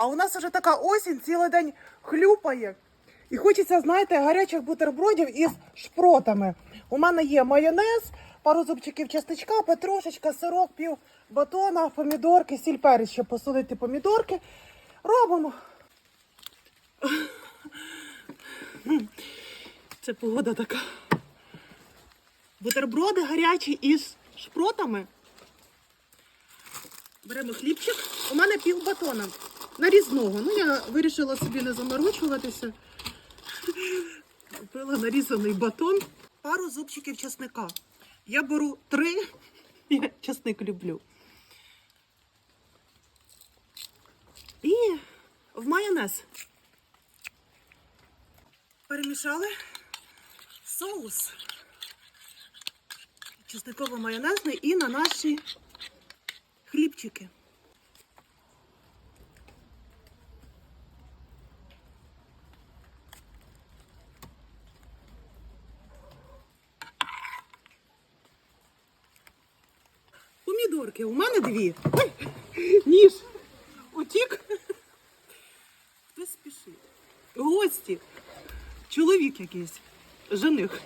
А у нас вже така осінь, цілий день хлюпає. І хочеться, знаєте, гарячих бутербродів із шпротами. У мене є майонез, пару зубчиків чесничка, петрушечка, сирок, пів батона, помідорки, сіль перець, щоб посолити помідорки. Робимо. Це погода така. Бутерброди гарячі із шпротами. Беремо хлібчик. У мене пів батона нарізного. Ну, я вирішила собі не заморочуватися. Купила нарізаний батон, пару зубчиків чесника. Я беру три. Я чесник люблю. І в майонез. Перемішали соус. Чесниково-майонезний і на наші хлібчики. Помідорки, у мене дві. Ой, ніж. Утік. Хтось спішить. Гості. Чоловік якийсь. Жених.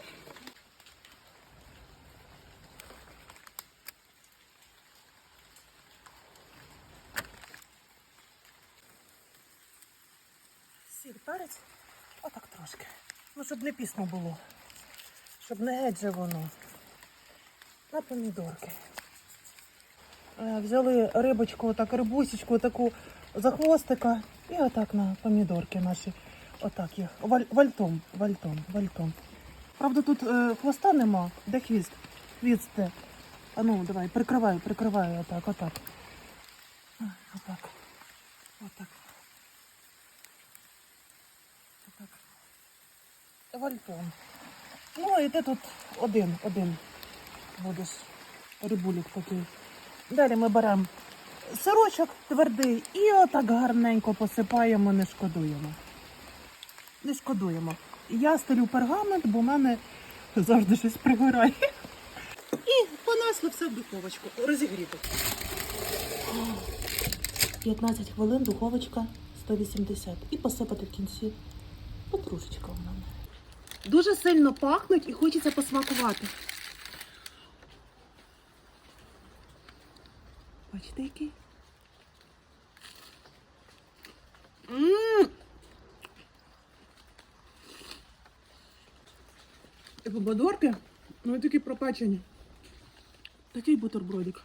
Сіль перець. Отак трошки. Ну, щоб не пісно було. Щоб не геть же воно. На помідорки. Е, Взяли рибочку, отак, рибусечку, таку за хвостика. І отак на помідорки наші. Отак їх. Валь, вальтом, вальтом, вальтом. Правда, тут е, хвоста нема. Де хвіст? Хвіст де? А ну, давай, прикривай, прикривай, отак, отак. Отак. Отак. Отак. Вальтом. Ну, і ти тут один, один будеш. Рибулік такий. Далі ми беремо сирочок твердий і отак гарненько посипаємо, не шкодуємо. Не шкодуємо. Я стелю пергамент, бо в мене завжди щось пригорає. І понесли все в духовочку. Розігріти. 15 хвилин, духовочка 180. І посипати в кінці петрушечка в мене. Дуже сильно пахнуть і хочеться посмакувати. Бачите, який? І побадорки, ну і такі пропечені. Такий бутербродик.